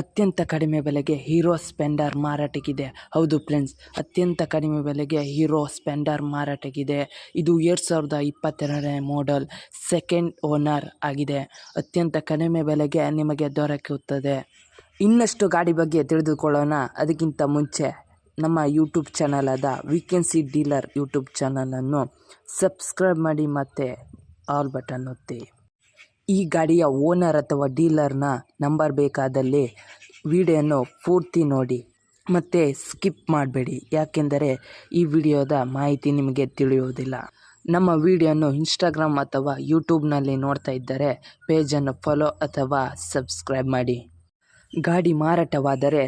ಅತ್ಯಂತ ಕಡಿಮೆ ಬೆಲೆಗೆ ಹೀರೋ ಸ್ಪೆಂಡರ್ ಮಾರಾಟಕ್ಕಿದೆ. ಹೌದು ಫ್ರೆಂಡ್ಸ್, ಅತ್ಯಂತ ಕಡಿಮೆ ಬೆಲೆಗೆ ಹೀರೋ ಸ್ಪೆಂಡರ್ ಮಾರಾಟಕ್ಕಿದೆ. ಇದು ಎರಡು ಸಾವಿರದ ಇಪ್ಪತ್ತೆರಡನೇ ಮಾಡೆಲ್, ಸೆಕೆಂಡ್ ಓನರ್ ಆಗಿದೆ. ಅತ್ಯಂತ ಕಡಿಮೆ ಬೆಲೆಗೆ ನಿಮಗೆ ದೊರಕುತ್ತದೆ. ಇನ್ನಷ್ಟು ಗಾಡಿ ಬಗ್ಗೆ ತಿಳಿದುಕೊಳ್ಳೋಣ. ಅದಕ್ಕಿಂತ ಮುಂಚೆ ನಮ್ಮ ಯೂಟ್ಯೂಬ್ ಚಾನಲ್ ಆದ ವೀಕೆನ್ಸಿ ಡೀಲರ್ ಯೂಟ್ಯೂಬ್ ಚಾನಲನ್ನು ಸಬ್ಸ್ಕ್ರೈಬ್ ಮಾಡಿ ಮತ್ತು ಆಲ್ ಬಟನ್ ಒತ್ತಿ. ಈ ಗಾಡಿಯ ಓನರ್ ಅಥವಾ ಡೀಲರ್ನ ನಂಬರ್ ಬೇಕಾದಲ್ಲಿ ವಿಡಿಯೋನು ಪೂರ್ತಿ ನೋಡಿ, ಮತ್ತು ಸ್ಕಿಪ್ ಮಾಡಬೇಡಿ. ಯಾಕೆಂದರೆ ಈ ವಿಡಿಯೋದ ಮಾಹಿತಿ ನಿಮಗೆ ತಿಳಿಯುವುದಿಲ್ಲ. ನಮ್ಮ ವಿಡಿಯೋನು ಇನ್ಸ್ಟಾಗ್ರಾಮ್ ಅಥವಾ ಯೂಟ್ಯೂಬ್ನಲ್ಲಿ ನೋಡ್ತಾ ಇದ್ದರೆ ಪೇಜನ್ನು ಫಾಲೋ ಅಥವಾ ಸಬ್ಸ್ಕ್ರೈಬ್ ಮಾಡಿ. ಗಾಡಿ ಮಾರಾಟವಾದರೆ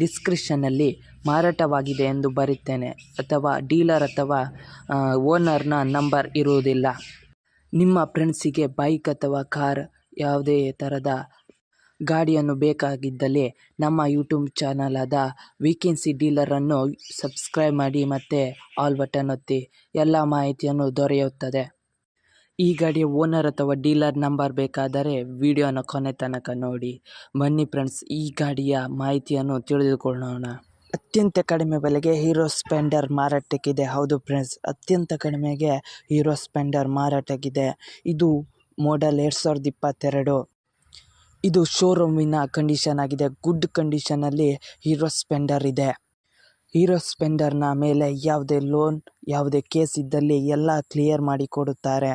ಡಿಸ್ಕ್ರಿಪ್ಷನ್ನಲ್ಲಿ ಮಾರಾಟವಾಗಿದೆ ಎಂದು ಬರುತ್ತೇನೆ ಅಥವಾ ಡೀಲರ್ ಅಥವಾ ಓನರ್ನ ನಂಬರ್ ಇರುವುದಿಲ್ಲ. ನಿಮ್ಮ ಫ್ರೆಂಡ್ಸಿಗೆ ಬೈಕ್ ಅಥವಾ ಕಾರ್ ಯಾವುದೇ ಥರದ ಗಾಡಿಯನ್ನು ಬೇಕಾಗಿದ್ದಲ್ಲಿ ನಮ್ಮ ಯೂಟ್ಯೂಬ್ ಚಾನಲ್ ಆದ ವೀಕೆನ್ಸಿ ಡೀಲರನ್ನು ಸಬ್ಸ್ಕ್ರೈಬ್ ಮಾಡಿ ಮತ್ತು ಆಲ್ ಬಟನ್ ಒತ್ತಿ. ಎಲ್ಲ ಮಾಹಿತಿಯನ್ನು ದೊರೆಯುತ್ತದೆ. ಈ ಗಾಡಿಯ ಓನರ್ ಅಥವಾ ಡೀಲರ್ ನಂಬರ್ ಬೇಕಾದರೆ ವಿಡಿಯೋನ ಕೊನೆ ತನಕ ನೋಡಿ. ಬನ್ನಿ ಫ್ರೆಂಡ್ಸ್, ಈ ಗಾಡಿಯ ಮಾಹಿತಿಯನ್ನು ತಿಳಿದುಕೊಳ್ಳೋಣ. ಅತ್ಯಂತ ಕಡಿಮೆ ಬೆಲೆಗೆ ಹೀರೋ ಸ್ಪೆಂಡರ್ ಮಾರಾಟಕ್ಕಿದೆ. ಹೌದು ಫ್ರೆಂಡ್ಸ್, ಅತ್ಯಂತ ಕಡಿಮೆಗೆ ಹೀರೋ ಸ್ಪೆಂಡರ್ ಮಾರಾಟಕ್ಕಿದೆ. ಇದು ಮಾಡಲ್ ಎರಡು ಸಾವಿರದ ಇಪ್ಪತ್ತೆರಡು. ಇದು ಶೋರೂಮಿನ ಕಂಡೀಷನ್ ಆಗಿದೆ. ಗುಡ್ ಕಂಡೀಷನಲ್ಲಿ ಹೀರೋ ಸ್ಪೆಂಡರ್ ಇದೆ. ಹೀರೋ ಸ್ಪೆಂಡರ್ನ ಮೇಲೆ ಯಾವುದೇ ಲೋನ್, ಯಾವುದೇ ಕೇಸ್ ಇದ್ದಲ್ಲಿ ಎಲ್ಲ ಕ್ಲಿಯರ್ ಮಾಡಿಕೊಡುತ್ತಾರೆ.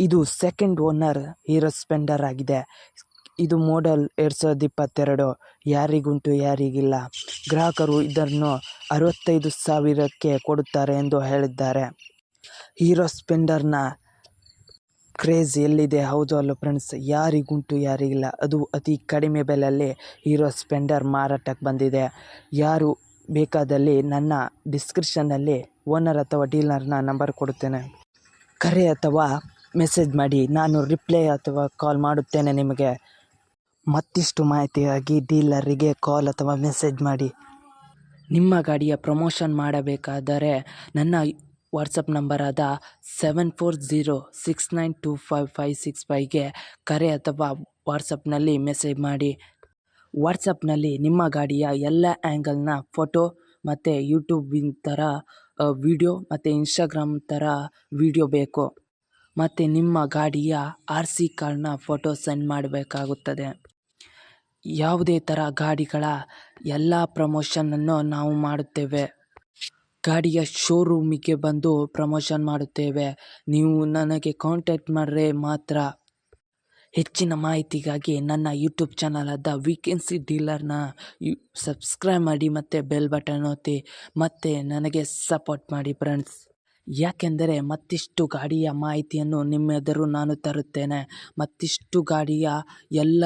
ಇದು ಸೆಕೆಂಡ್ ಓನರ್ ಹೀರೋ ಸ್ಪೆಂಡರ್ ಆಗಿದೆ. ಇದು ಮಾಡೆಲ್ ಎರಡು ಸಾವಿರದ ಇಪ್ಪತ್ತೆರಡು. ಯಾರಿಗುಂಟು, ಯಾರಿಗಿಲ್ಲ. ಗ್ರಾಹಕರು ಇದನ್ನು ಅರವತ್ತೈದು ಸಾವಿರಕ್ಕೆ ಕೊಡುತ್ತಾರೆ ಎಂದು ಹೇಳಿದ್ದಾರೆ. ಹೀರೋ ಸ್ಪೆಂಡರ್ನ ಕ್ರೇಜ್ ಎಲ್ಲಿದೆ? ಹೌದು ಅಲ್ಲ ಫ್ರೆಂಡ್ಸ್, ಯಾರಿಗುಂಟು, ಯಾರಿಗಿಲ್ಲ. ಅದು ಅತಿ ಕಡಿಮೆ ಬೆಲೆಯಲ್ಲಿ ಹೀರೋ ಸ್ಪೆಂಡರ್ ಮಾರಾಟಕ್ಕೆ ಬಂದಿದೆ. ಯಾರು ಬೇಕಾದಲ್ಲಿ ನನ್ನ ಡಿಸ್ಕ್ರಿಪ್ಷನ್ನಲ್ಲಿ ಓನರ್ ಅಥವಾ ಡೀಲರ್ನ ನಂಬರ್ ಕೊಡುತ್ತೇನೆ. ಕರೆ ಅಥವಾ ಮೆಸೇಜ್ ಮಾಡಿ. ನಾನು ರಿಪ್ಲೈ ಅಥವಾ ಕಾಲ್ ಮಾಡುತ್ತೇನೆ ನಿಮಗೆ. ಮತ್ತಿಷ್ಟು ಮಾಹಿತಿಗಾಗಿ ಡೀಲರಿಗೆ ಕಾಲ್ ಅಥವಾ ಮೆಸೇಜ್ ಮಾಡಿ. ನಿಮ್ಮ ಗಾಡಿಯ ಪ್ರಮೋಷನ್ ಮಾಡಬೇಕಾದರೆ ನನ್ನ WhatsApp ನಂಬರಾದ seven four zero six nine two five five six ಫೈವ್ಗೆ ಕರೆ ಅಥವಾ ವಾಟ್ಸಪ್ನಲ್ಲಿ ಮೆಸೇಜ್ ಮಾಡಿ. ವಾಟ್ಸಪ್ನಲ್ಲಿ ನಿಮ್ಮ ಗಾಡಿಯ ಎಲ್ಲ ಆ್ಯಂಗಲ್ನ ಫೋಟೋ ಮತ್ತು ಯೂಟ್ಯೂಬಿನ ಥರ ವಿಡಿಯೋ ಮತ್ತು ಇನ್ಸ್ಟಾಗ್ರಾಮ್ ಥರ ವಿಡಿಯೋ ಬೇಕು. ಮತ್ತು ನಿಮ್ಮ ಗಾಡಿಯ ಆರ್ ಸಿ ಕಾರ್ಡ್ನ ಫೋಟೋ ಸೆಂಡ್ ಮಾಡಬೇಕಾಗುತ್ತದೆ. ಯಾವುದೇ ಥರ ಗಾಡಿಗಳ ಎಲ್ಲ ಪ್ರಮೋಷನನ್ನು ನಾವು ಮಾಡುತ್ತೇವೆ. ಗಾಡಿಯ ಶೋರೂಮಿಗೆ ಬಂದು ಪ್ರಮೋಷನ್ ಮಾಡುತ್ತೇವೆ. ನೀವು ನನಗೆ ಕಾಂಟ್ಯಾಕ್ಟ್ ಮಾಡಿದ್ರೆ ಮಾತ್ರ. ಹೆಚ್ಚಿನ ಮಾಹಿತಿಗಾಗಿ ನನ್ನ ಯೂಟ್ಯೂಬ್ ಚಾನಲಾದ ವೀಕೆನ್ಸಿ ಡೀಲರ್ನ ಯು ಸಬ್ಸ್ಕ್ರೈಬ್ ಮಾಡಿ ಮತ್ತು ಬೆಲ್ ಬಟನ್ ಒತ್ತಿ. ಮತ್ತು ನನಗೆ ಸಪೋರ್ಟ್ ಮಾಡಿ ಫ್ರೆಂಡ್ಸ್ ಯಾಕೆಂದರೆ ಮತ್ತಿಷ್ಟು ಗಾಡಿಯ ಮಾಹಿತಿಯನ್ನು ನಿಮ್ಮೆದುರು ನಾನು ತರುತ್ತೇನೆ. ಮತ್ತಿಷ್ಟು ಗಾಡಿಯ ಎಲ್ಲ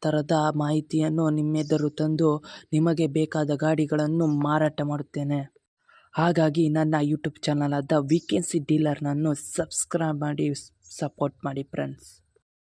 ಥರದ ಮಾಹಿತಿಯನ್ನು ನಿಮ್ಮೆದುರು ತಂದು ನಿಮಗೆ ಬೇಕಾದ ಗಾಡಿಗಳನ್ನು ಮಾರಾಟ ಮಾಡುತ್ತೇನೆ. ಹಾಗಾಗಿ ನನ್ನ ಯೂಟ್ಯೂಬ್ ಚಾನಲ್ ಆದ ವೀಕೆನ್ಸಿ ಡೀಲರ್ನನ್ನು ಸಬ್ಸ್ಕ್ರೈಬ್ ಮಾಡಿ, ಸಪೋರ್ಟ್ ಮಾಡಿ ಫ್ರೆಂಡ್ಸ್.